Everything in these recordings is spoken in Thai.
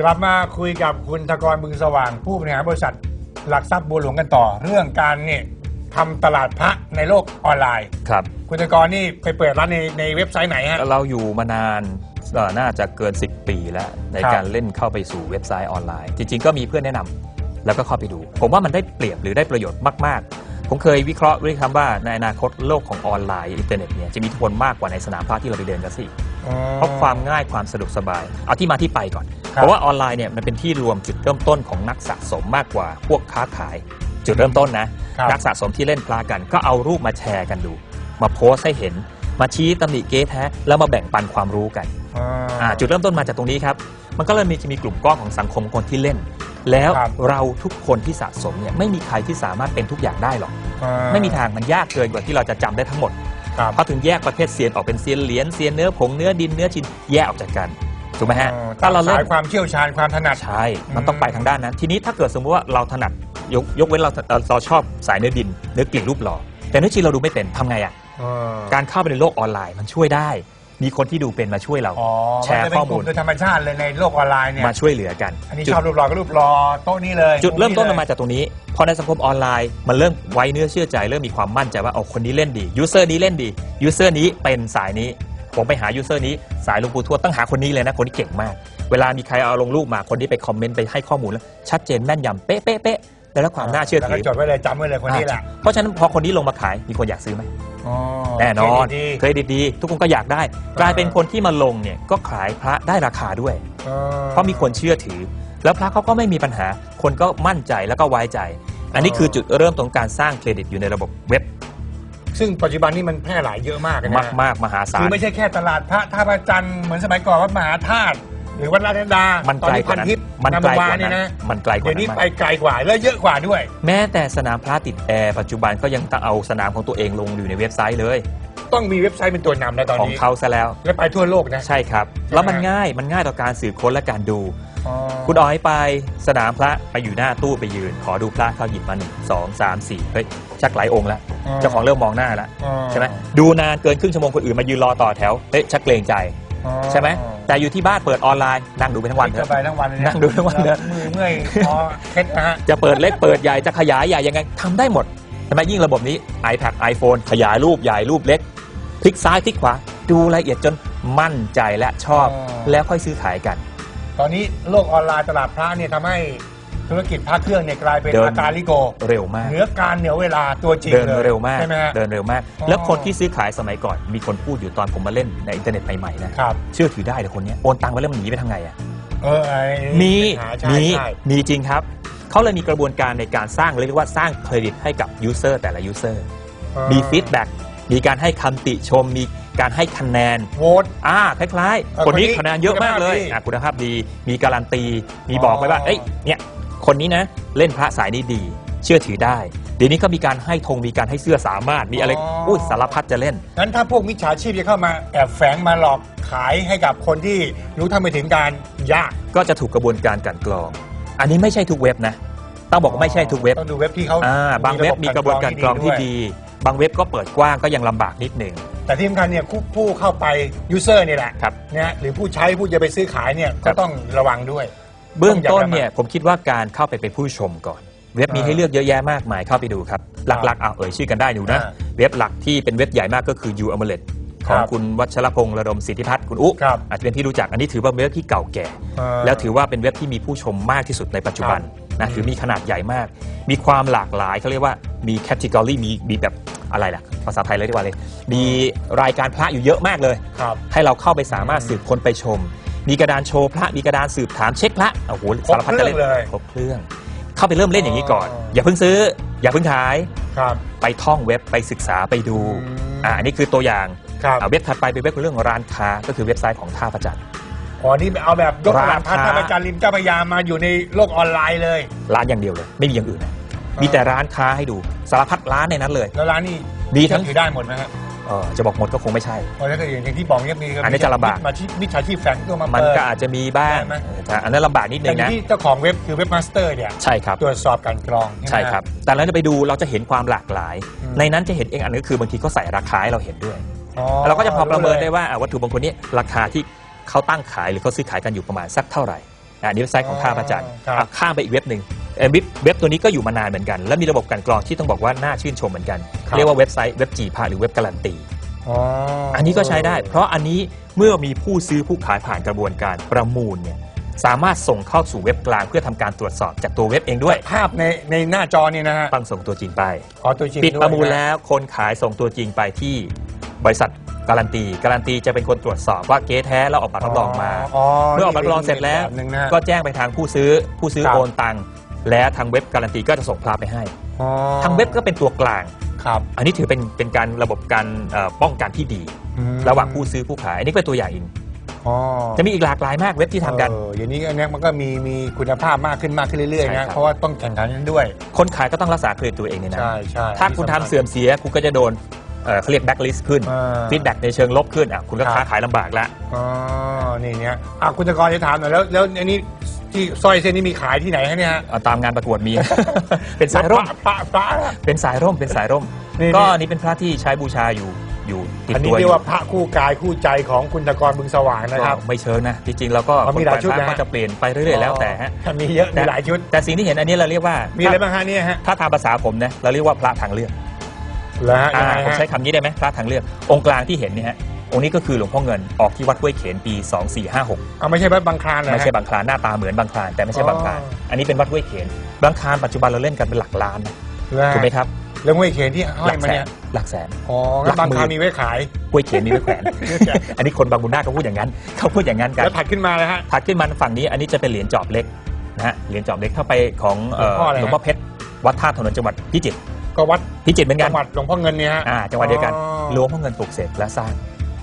กลับมาคุยกับคุณธกรบึงสว่าง ผู้บริหารบริษัท หลักทรัพย์บัวหลวงกันต่อ เรื่องการเนี่ยทำตลาดพระในโลกออนไลน์ ครับ คุณธกรนี่ไปเปิดร้านในในเว็บไซต์ไหนฮะ เราอยู่มานานเอ่อน่าจะเกิน 10 ปีแล้ว ในครับการเล่นเข้าไปสู่เว็บไซต์ออนไลน์ จริง ๆ ก็มีเพื่อนแนะนำแล้วก็เข้าไปดู ผมว่ามันได้เปรียบหรือได้ประโยชน์มากๆ ผมเคยวิเคราะห์ด้วยคำว่าในอนาคตโลกของออนไลน์อินเทอร์เน็ตเนี่ยจะมีอิทธิพลมากกว่าในสนามพระที่เราไปเดินกันสิอ๋อ เพราะความง่ายความสะดวกสบาย เอาที่มาที่ไปก่อนครับเพราะว่าออนไลน์เนี่ยมันเป็นที่รวมจุดเริ่มต้นของนักสะสมมากกว่าพวกค้าขาย จุดเริ่มต้นนะครับนักสะสมที่เล่นพลากัน ก็เอารูปมาแชร์กันดู มาโพสต์ให้เห็น มาชี้ตำหนิเก๊แท้แล้วมาแบ่งปันความรู้กันอ่าอ่าจุดเริ่มต้นมาจากตรงนี้ครับ มันก็เลยมีจะมีกลุ่มก้อนของสังคมคนที่เล่น แล้วครับเราทุกคนที่สะสมเนี่ยไม่มีใครที่สามารถเป็นทุกอย่างได้หรอกอ่าไม่มีทางมันยากเกินกว่าที่เราจะจำได้ทั้งหมด ครับเขาถึงแยกประเภทเซียนออกเป็นเซียนเหรียญเซียนเนื้อผงเนื้อดินเนื้อชิ้นแยกออกจากกันถูกไหมฮะอ๋อถ้าเราเล่สานยความเชี่ยวชาญความถนัดใช่มันต้องไปทางด้านนั้น ทีนี้ถ้าเกิดสมมติว่าเราถนัดยกยกเว้นเราเอ่อเราชอบสายเนื้อดินเนื้อกลิ่นรูปหล่อแต่เนื้อจริงเราดูไม่เป็นทำไงอะอ่าการเข้าไปในโลกออนไลน์มันช่วยได้ มีคนที่ดูเป็นมาช่วยเรา อ๋อแชร์มันจะเป็นข้อกมูลุ่ลมโดยธรรมชาติเลยในโลกออนไลน์เนี่ย มาช่วยเหลือกันอันนี้จุดชอบรูปหล่อก็รูปหล่อโต๊ะนี้เลยจุดเริ่มต้นลมันยมาจากตรงนี้พอในสังคมออนไลน์มันเริ่มไว้เนื้อเชื่อใจ เริ่มมีความมั่นใจว่าเอาคนนี้เล่นดียูเซอร์นี้เล่นดียูเซอร์นี้เป็นสายนี้ ผมไปหายูเซอร์นี้สายหลวงปู่ทวดต้องหาคนนี้เลยนะคนที่เก่งมาก เวลามีใครเอาลงรูปมาคนที่ไปคอมเมนต์ไปให้ข้อมูลแล้วชัดเจนแม่นยำเป๊ะเป๊ะเป๊ะได้รับความน่าเชื่อแล้วถืก็อจดไว้เลยจำไว้เลยคนนี้แหละเพราะฉะนั้นพอคนนี้ลงมาขายมีคนอยากซื้อไหม อ๋อแน่นอนดี เครดิตดี ทุกคนก็อยากได้ กลายเป็นคนที่มาลงเนี่ยก็ขายพระได้ราคาด้วยอ๋อเพราะมีคนเชื่อถือ แล้วพระเขาก็ไม่มีปัญหา คนก็มั่นใจแล้วก็ไว้ใจ อันนี้คือจุดเริ่มต้นการสร้างเครดิตอยู่ในระบบเว็บซึ่งปัจจุบันนี้มันแพร่หลายเยอะมากนะมากมากๆมหาศาคืลอไม่ใช่แค่ตลาดพระท่าพระจันทร์เหมือนสมัยก่อนวัดมหาธาตุ หรือวัดราชดามันตอนไกลนี้กพัว่านนั้นทิพย์มันไกลกว่าเนี่นั้ยนนะมันไกลกเดี๋ว่ายวนี้นั้นไปมากไกลกว่าและเยอะกว่าด้วย แม้แต่สนามพระติดแอร์ปัจจุบันก็ยังต้องเอาสนามของตัวเองลงอยู่ในเว็บไซต์เลย ต้องมีเว็บไซต์เป็นตัวนำแล้วตอนของนี้เขาซะแล้ว และไปทั่วโลกนะใช่ครับ แล้วมันง่ายมันง่ายต่อการสืบค้นและการดูอ๋อคุณอ๋อยไปสนามพระไปอยู่หน้าตู้ไปยืน ขอดูพระเขาหยิบมาหนึ่งสองสามสี่เฮ้ยชักหลายองค์แล้วเจ้าของเริ่มมองหน้าแล้วอ๋อใช่ไหมดูนานเกินครึ่งชั่วโมงคนอื่นมายืนรอต่อแถวเฮ้ยชักเกรงใจอ๋อ ใช่ไหมแต่อยู่ที่บ้านเปิดออนไลน์นั่งดูไปทั้งวันเถจะอะไปทั้งวันเลยะนั่งดูทั้งวันเถอะมือเมื่อยคอเคล็ดนะฮะจะเปิดเล็กเปิดใหญ่จะขยายใหญ่ยังไงทำได้หมดใช่ไหมยิ่งระบบนี้ iPad iPhone ขยายรูปใหญ่รูปเล็กพลิกซ้ายพลิกขวาดูรายละเอียดจนมั่นใจและชอบอ๋อแล้วค่อยซื้อขายกัน ตอนนี้โลกออนไลน์ตลาดพระเนี่ยทำให้ ธุรกิจพระเครื่องเนี่ยกลายเป็นเดิน อาการลิโกเร็วมาก เหนือการเหนือเวลาตัวจริงเดินเลยเร็วมากใช่ไหมฮะ เดินเร็วมาก อ๋อ แล้วคนที่ซื้อขายสมัยก่อน มีคนพูดอยู่ตอนผมมาเล่นในอินเทอร์เน็ตใหม่ๆนะครับ เชื่อถือได้เลยคนเนี้ยโอนตังค์ไปแล้วมันหนีไปทางไงอะ เออไอ้มีปัญหาใช่มีใช่มีจริงครับ เขาเลยมีกระบวนการในการสร้างเรียกว่าสร้างเครดิตให้กับยูเซอร์แต่ละยูเซอร์เออมีฟีดแบ็กมีการให้คำติชม มีการให้คะแนน โหวต อ่าคล้ายเออๆ คนนี้คนนี้คะแนนเยอะมากเลยคุณภาพดี อะคุณภาพดี มีการันตี มีบอกไว้ว่า อ๋อ เอ้ย เนี่ย คนนี้นะเล่นพระสายนี้ดี เชื่อถือได้ เดี๋ยวนี้ก็มีการให้ธงมีการให้เสื้อสามารถมีอะไรอุ้ยสารพัดจะเล่น งั้นถ้าพวกมิจฉาชีพจะเข้ามาแอบแฝงมาหลอกขายให้กับคนที่รู้ทำไปถึงการยากก็จะถูกกระบวนการกลันกรอง อันนี้ไม่ใช่ทุกเว็บนะ ต้องบอกว่าไม่ใช่ทุกเว็บ ต้องดูเว็บที่เขาอ่าบางเว็บมีกระบวนการกรองที่ด้วยดีบางเว็บก็เปิดกว้างก็ยังลำบากนิดหนึ่ง แต่ที่สำคัญเนี่ยผู้ผู้เข้าไปยูเซอร์นี่แหละครับนะหรือผู้ใช้ผู้จะไปซื้อขายเนี่ยครัก็บ ต้องระวังด้วย เบื้องต้นต้องอย่าเนี่ยผมคิดว่าการเข้าไปเป็นผู้ชมก่อน เว็บมีอ่าให้เลือกเยอะแยะมากมายเข้าไปดูครับ หลักๆอะเอ่ยชื่อกันได้อยู่นะอ่าเว็บหลักที่เป็นเว็บใหญ่มากก็คือ u a m u l e t ของครับคุณวัชรพงษ์ระดมสิทธิพัฒน์คุณอุ๊ครับอาจจะเป็นที่รู้จักอันนี้ถือว่าเป็นเว็บที่เก่าแก่อ่าแล้วถือว่าเป็นเว็บที่มีผู้ชมมากที่สุดในปัจจุบันครับนะถือมีขนาดใหญ่มาก มีความหลากหลายเขาเรียกว่ามีแคตต a อรี่มีมีแบบอะไรล่ะภาษาไทยเลยดีกว่าเลย มีรายการพระอยู่เยอะมากเลยครับให้เราเข้าไปสามารถสืบค้นไปชม มีกระดานโชว์พระมีกระดานสืบถามเช็คพระโอ้โหครบสารพัดจะเล่นเครื่องเลย ครบเครื่อง เข้าไปเริ่มเล่นอย่างนี้ก่อนอ๋ออย่าเพิ่งซื้อ อย่าเพิ่งขาย ครับ ไปท่องเว็บไปศึกษาไปดูอืม อ่าอันนี้คือตัวอย่างครับ อ่าเว็บถัดไปเป็นเว็บเรื่องร้านค้า ก็คือเว็บไซต์ของท่าประจันทร์ อ๋อนี่เอาแบบยกตลาดพัฒร้านค้านาประจันริมเจ้าพระยามาอยู่ในโลกออนไลน์เลย ร้านอย่างเดียวเลย ไม่มีอย่างอื่นนะมีแต่ร้านค้าให้ดูสารพัดร้านในนั้นเลย แล้วร้านนี้ดีทั้งถือได้หมดไหมฮะ เออจะบอกหมดก็คงไม่ใช่ เพราะถ้าเกิดอย่างที่บอกเนี่ยมีอันนี้จะลำบาก มาที่มิจฉาชีพแฝงตัวมามันเปิดก็อาจจะมีบ้างได้ไหมแต่อันนั้นลำบากนิดนึแต่งนะ ที่เจ้าของเว็บคือเว็บมาสเตอร์เนี่ยใช่ครับ ตรวจสอบการกรองไหม ใช่ครับ แต่เราจะไปดูเราจะเห็นความหลากหลาย อืม ในนั้นจะเห็นเองอันนึงคือบางทีก็ใส่ราคาให้เราเห็นด้วย อ๋อเราก็จะพอประเมินได้ว่าอะวัตถุบางคนนี้ราคาที่เขาตั้งขายหรือเขาซื้อขายกันอยู่ประมาณสักเท่าไหร่อันนี้เว็บไซต์ของท่าพระจันทร์ครับ อะข้ามไปอีกเว็บหนึ่ง เอ่อเว็บเว็บตัวนี้ก็อยู่มานานเหมือนกัน และมีระบบการกรองที่ต้องบอกว่าน่าชื่นชมเหมือนกันครับเรียกว่าเว็บไซต์เว็บจีพาหรือเว็บการันตีอ๋ออัอันนี้ก็ใช้ได้ เพราะอันนี้เมื่อมีผู้ซื้อผู้ขายผ่านกระบวนการประมูลเนี่ยสามารถส่งเข้าสู่เว็บกลางเพื่อทำการตรวจสอบจากตัวเว็บเองด้วย ภาพในในหน้าจอนี่นะฮะต้องส่งตัวจริงไปขอตัวจริงปิดวยประมูลนแล้วคนขายส่งตัวจริงไปที่บริษัทการันตี การันตีจะเป็นคนตรวจสอบว่าเก๊แท้แล้วออกบัตรรับรองมา เมื่อออกบัตรรับรองเสร็จแล้วแบบหนึ่งนะฮะก็แจ้งไปทางผู้ซื้อผู้ซื้อครับโอนตังค์ และทางเว็บการันตีก็จะส่งพลาไปให้ อ๋อทางเว็บก็เป็นตัวกลาง ครับอันนี้ถือเป็นเป็นการระบบการเอ่อป้องกันที่ดี อืมระหว่างผู้ซื้อผู้ขาย อันนี้เป็นตัวอย่างเองอ๋อจะมีอีกหลากหลายมากเว็บที่ทำกัน เอออย่างนี้อันเนี้ยมันก็มีมีคุณภาพมากขึ้นมากขึ้นเรื่อยๆใช่ครันะบ เพราะว่าต้องแข่งขันกันด้วย คนขายก็ต้องรักษาเครดิตตัวเองในนั้น ใช่ใช่ถ้าคุณทำเสื่อมเสียคุณก็จะโดนเอ่อเขาเรียกแบ็กลิสต์ขึ้นอ่า ฟีดแบ็กในเชิงลบขึ้นอะคุณก็ครับ ค้าขายลำบากละ อ๋อนี่เนี้ยอะคุณตะกรจะถามหน่อยแล้วแล้วอันนี้ ที่สร้อยเส้นนี้มีขายที่ไหนฮะเนี่ยฮะเอาตามงานประกวดมี เป็นสายร่ม ปะปะปะ เป็นสายร่ม เป็นสายร่ม นี่ ก็นี่อันนี้เป็นพระที่ใช้บูชาอยู่อยู่ติดอันนี้ตัวอเรียกยู่ว่าพระคู่กายคู่ใจของคุณตะกรบึงสว่างนะครับก็ไม่เชิงนะ จริงๆแล้วก็อ๋อมีหลายชุดคนนะแขวนพระก็จะเปลี่ยนไปเรื่อยๆแล้วแต่ฮะมีเยอะมีหลายชุด แต่สิ่งที่เห็นอันนี้เราเรียกว่า มีอะไรบ้างฮะเนี่ยฮะถ้าตามภาษาผมนะเราเรียกว่าพระทางเลือกแล้วฮะอ่ายังไงผมฮะใช้คำนี้ได้ไหมพระทางเลือก องค์กลางที่เห็นเนี่ยฮะ องค์นี้ก็คือหลวงพ่อเงินออกที่วัดห้วยเขนปี 2456 เอาไม่ใช่วัดบางคลานเลยไม่ใช่บางคลานหน้าตาเหมือนบางคลานแต่ไม่ใช่บางคลานอ๋ออัอันนี้เป็นวัดห้วยเขนบางคลานปัจจุบันเราเล่นกันเป็นหลักล้านนะแล้วถูกไหมครับแล้วห้วยเขนที่ห้อหลัยกมาแสเนี่นยหลักแสนอ๋องั้นบางคลานมีไว้ขายห้วยเขนมีไว้แขวนอันนี้คนบางบุญนาคเขาพูดอย่างนั้นเขาพูดอย่างนั้นกันแล้วถัดขึ้นมาเลยฮะถัดขึ้นมาฝั่งนี้อันนี้จะเป็นเหรียญจอบเล็กนะฮะเหรียญจอบเล็กเข้าไปของเอ่อหลวงพ่ออะไรฮะหลวงพ่อเพชรวัดท่าถนนจังหวัดพิจิตรก็วัดพิจิตรเหมือนกัจันงหวัดหลวงพ่อเงินเนี่ยฮะอ่าจังหวัดเดียวกันอ๋อหลวงพ่อเงินปลูกเสกและสร้าง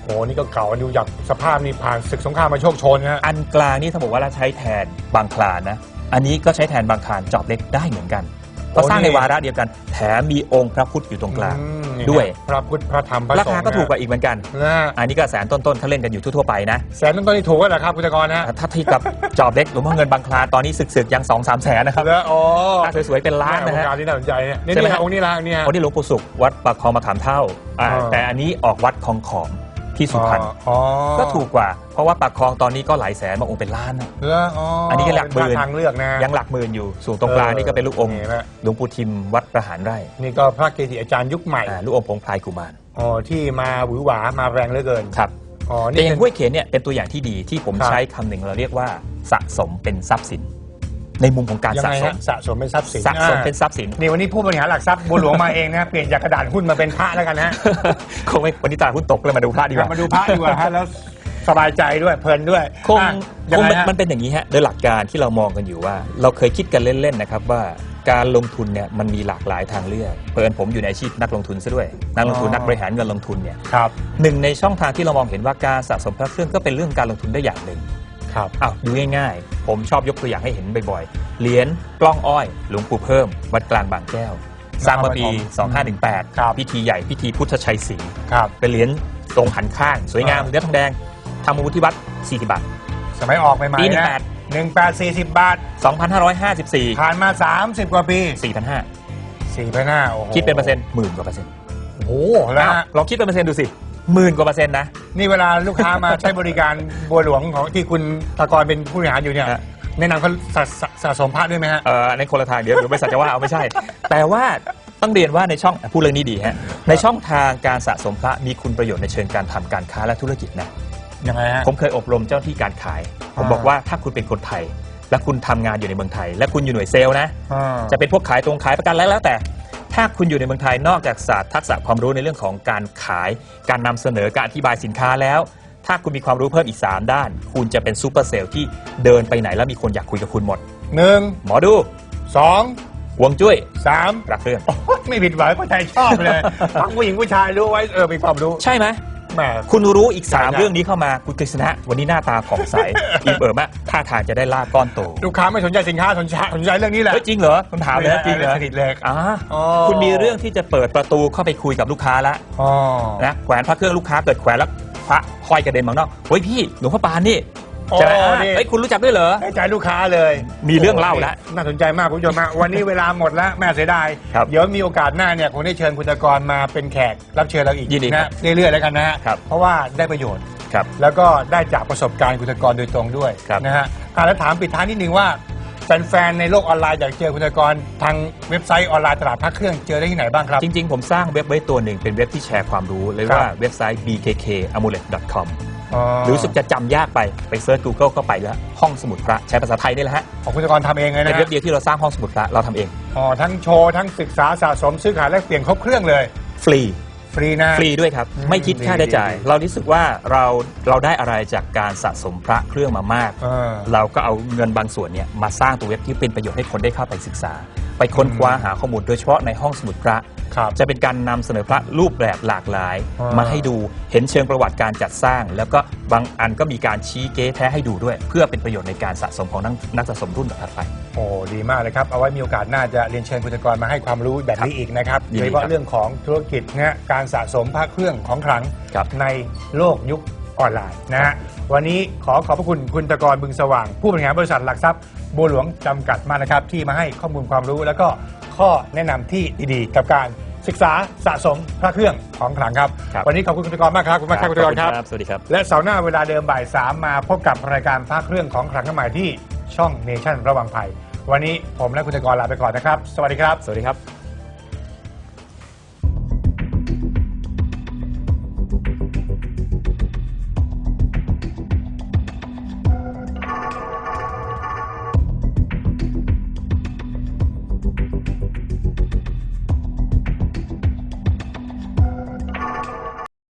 โอ้นี่ก็เก่าดูจากสภาพนี่ผ่านศึกสงครามมาโชคโชนนะฮะอันกลางนี่ถ้าบอกว่าเราใช้แทนบางคลานนะ อันนี้ก็ใช้แทนบางคลานจอบเล็กได้เหมือนกันก็สร้างในวาระเดียวกัน แถมมีองค์พระพุทธอยู่ตรงกลางอืมนี่ด้วย พระพุทธพระธรรมพระสงฆ์ราคาก็ถูกกว่าอีกเหมือนกันนะฮะอันนี้ก็แสนต้นๆเขาเล่นกันอยู่ทั่วๆไปนะ แสนต้นๆนี่ถูกแล้วเหรอครับคุณตะกรนะฮะถ้าที่กับจอบเล็กหลวงพ่อเงินบางคลานตอนนี้ศึกๆยังสองสามแสนนะครับแล้วอ๋อถ้าสวยๆเป็นล้านแม่นะโครงฮะการที่น่าสนใจเนี่ยนี่ใช่ไหมนี่ฮะฮะองค์นี้ละเนี่ยคนที่หลวงปู่สุขวัดปากคลองมะขามเท่าอ่าอ่าแต่อันนี้ออกวัดคลองขอม ที่สุพรรณอ๋อก็ถูกกว่า เพราะว่าปากคลองตอนนี้ก็หลายแสนบางองค์เป็นล้านนะแล้วอ๋ออัอันนี้ก็หลักหมื่นทางเลือกนะ ยังหลักหมื่นอยู่ส่วนตรงกลางนี่ก็เป็นลูกอมนี่นะหลวงปู่ทิมวัดประหารไร่นี่ก็พระเกจิอาจารย์ยุคใหม่อ่าลูกอมพงพลายกุมารอ๋อที่มาหวือหวามาแรงเหลือเกินครับ อ๋อแต่นี่อย่าเป็นงห้วยเขนเนี่ยเป็นตัวอย่างที่ดีที่ผมครับ ใช้คำหนึ่งเราเรียกว่าสะสมเป็นทรัพย์สิน ในมุมของการยังสะไงสฮะมสะสมเป็นทรัพย์สินสะสมอ่าเป็นทรัพย์สิน นี่วันนี้ผู้บริหารหลักทรัพย์บัวหลวงมาเองนะเปลี่ยนจากกระดาษหุ้นมาเป็นพระแล้วกันนะคงไม่วันนี้ตลาดหุ้นตกเลยมาดูพระดีกว่า มาดูพระดีกว่าฮะแล้วสบายใจด้วยเพลินด้วยคงอะคยังงไงมันฮะ มันเป็นอย่างนี้ฮะโดยหลักการที่เรามองกันอยู่ว่า เราเคยคิดกันเล่นๆนะครับว่าการลงทุนเนี่ยมันมีหลากหลายทางเลือกเปิดผมอยู่ในอาชีพนักลงทุนซะด้วย นักลงทุนอ๋อ นักบริหารเงินลงทุนเนี่ยครับ หนึ่งในช่องทางที่เรามองเห็นว่าการสะสมพระเครื่องก็เป็นเรื่องการลงทุนได้อย่างหนึ่ง ครับอ้าวดูง่ายๆ ผมชอบยกตัวอย่างให้เห็นบ่อยๆ เหรียญกล้องอ้อยหลวงปู่เพิ่ม วัดกลางบางแก้ว สร้างเมื่อปี2518ครับพิธีใหญ่พิธีพุทธชัยศรีครับ เป็นเหรียญทรงหันข้าง สวยงามอ่าเนื้อทองแดงทำมูลที่วัด40บาท สมัยออกใหม่ปีๆนะ18 หนึ่งแปดสี่สิบบาท 2554 ผ่านมา 30 กว่าปี4,500 สี่พันห้าโอ้โหคิดเป็นเปอร์เซ็นต์หมื่นกว่าเปอร์เซ็นต์โอ้โหแล้วอ้าวฮะลองคิดเป็นเปอร์เซ็นต์ดูสิ หมื่นกว่าเปอร์เซ็นต์นะ นี่เวลาลูกค้ามา ใช้บริการบัวหลวงของที่คุณตะกรเป็นผู้บริหารอยู่เนี่ยฮะ แนะนำเขาสะสะสะสมพระด้วยไหมฮะ เอ่อในคนละทางเดี๋ยวเดี๋ยวบริษัทจะว่าเอาไม่ใช่ แต่ว่าต้องเรียนว่าในช่องพูดเรื่องนี้ดีฮะในช่องทางการสะสมพระมีคุณประโยชน์ในเชิงการทำการค้าและธุรกิจนะ ยังไงฮะ ผมเคยอบรมเจ้าหน้าที่การขาย ผมอ่า บอกว่าถ้าคุณเป็นคนไทย และคุณทำงานอยู่ในเมืองไทย และคุณอยู่หน่วยเซลล์นะ อ่า จะเป็นพวกขายตรงขายประกันแล้วแล้วแต่ ถ้าคุณอยู่ในเมืองไทยนอกจากศาสตร์ทักษะความรู้ในเรื่องของการขาย การนำเสนอการอธิบายสินค้าแล้ว ถ้าคุณมีความรู้เพิ่มอีก 3 ด้าน คุณจะเป็นซูเปอร์เซลล์ที่เดินไปไหนแล้วมีคนอยากคุยกับคุณหมด หนึ่งหมอดูสองหวงจุ้ยสามรักเรื่อง โอ้ยไม่ผิดหวังคนไทยชอบเลยทั้งผู้หญิงผู้ชายรู้ไว้เออมีความรู้ ใช่ไหม แหม คุณรู้อีก ใช่3ใช่เรื่องนี้เข้ามาคุณกฤษณะวันนี้หน้าตาผ่องใส อิ่มเอิบมากท่าทางจะได้ลาบก้อนโตลูกค้าไม่สนใจสินค้าสนใจสนใจเรื่องนี้แหละ เฮ้ยจริงเหรอคุณถามเลยนะจริงเหรอสนิทเลยอ่าอ๋อ คุณมีเรื่องที่จะเปิดประตูเข้าไปคุยกับลูกค้าแล้วอ๋อ นะแขวนพระเครื่องลูกค้าเกิดแขวนแล้วพระห้อยกระเด็นมางนอกเฮ้ยพี่หลวงพ่อปานนี่ ใช่ไหมโอ้อ่านี่ เฮ้ยคุณรู้จักด้วยเหรอได้ใจลูกค้าเลยมีเรื่องเล่าแล้วน่าสนใจมากคุณผู้ชมฮะ วันนี้เวลาหมดแล้วแม่เสียดาย ครับเดี๋ยวมีโอกาสหน้าเนี่ยคงได้เชิญคุณตะกรมาเป็นแขกรับเชิญเราอีกยินดีครันะบเรื่อยๆแล้วกันนะฮะ ครับ เพราะว่าได้ประโยชน์ ครับ แล้วก็ได้จากประสบการณ์คุณตะกรโดยตรงด้วยครับ นะฮะอะแล้วถามปิดท้ายนิดนึงว่าแฟนๆในโลกออนไลน์อยากเจอคุณธกรทางเว็บไซต์ออนไลน์ตลาดพระเครื่องเจอได้ที่ไหนบ้างครับ จริง ๆ ผมสร้างเว็บไว้ตัวหนึ่งเป็นเว็บที่แชร์ความรู้เลยว่าครับ เว็บไซต์ bkkamulet.com อ๋อ รู้สึกจะจำยากไปไปเซิร์ช Google ก็ไปแล้วห้องสมุดพระใช้ภาษาไทยนี่แหละฮะของคุณธกรทำเองเลยเป็นะนเว็บเดียวที่เราสร้างห้องสมุดพระเราทำเอง อ๋อทั้งโชว์ ทั้งศึกษาสะสมซื้อขายแลกเปลี่ยนครบเครื่องเลย ฟรี ฟรีนะ ฟรีด้วยครับ อืมไม่คิดค่าใช้จ่าย ดีดีเรารู้สึกว่าเราเราได้อะไรจากการสะสมพระเครื่องมามาก เออ เราก็เอาเงินบางส่วนเนี่ยมาสร้างตัวเว็บที่เป็นประโยชน์ให้คนได้เข้าไปศึกษา ไปค้นคว้าหาข้อมูลโดยเฉพาะในห้องสมุดพระ ครับ จะเป็นการนำเสนอพระรูปแบบหลากหลาย อ่าม มาให้ดูเห็นเชิงประวัติการจัดสร้าง แล้วก็บางอันก็มีการชี้เก๊แท้ให้ดูด้วย เพื่อเป็นประโยชน์ในการสะสมของนักนักสะสมรุ่นถัดไป โอ้ดีมากเลยครับ เอาไว้มีโอกาสหน้าจะเรียนเชิญคุณธกรมาให้ความรู้แบบนี้อีกนะครับยินโดดียเฉพาะครับเรื่องของธุรกิจนะการสะสมพระเครื่องของขลังครับในโลกยุค ออนไลน์นะฮะวันนี้ขอขอบพระคุณคุณตะกรบึงสว่าง ผู้บริหารบริษัทหลักทรัพย์บัวหลวงจำกัดมากนะครับ ที่มาให้ข้อมูลความรู้ แล้วก็ข้อแนะนำที่ดีๆ กับการศึกษาสะสมพระเครื่องของขลังครับ ครับ วันนี้ขอบคุณคุณตะกรมากครับขอบคุณมากครับคุณตะกรครับ สวัสดีครับ และเสาร์หน้าเวลาเดิมบ่ายสามมาพบกับรายการพระเครื่องของขลังกันใหม่ที่ช่องเนชั่นระวังภัย วันนี้ผมและคุณตะกรลาไปก่อนนะครับ สวัสดีครับ สวัสดีครับ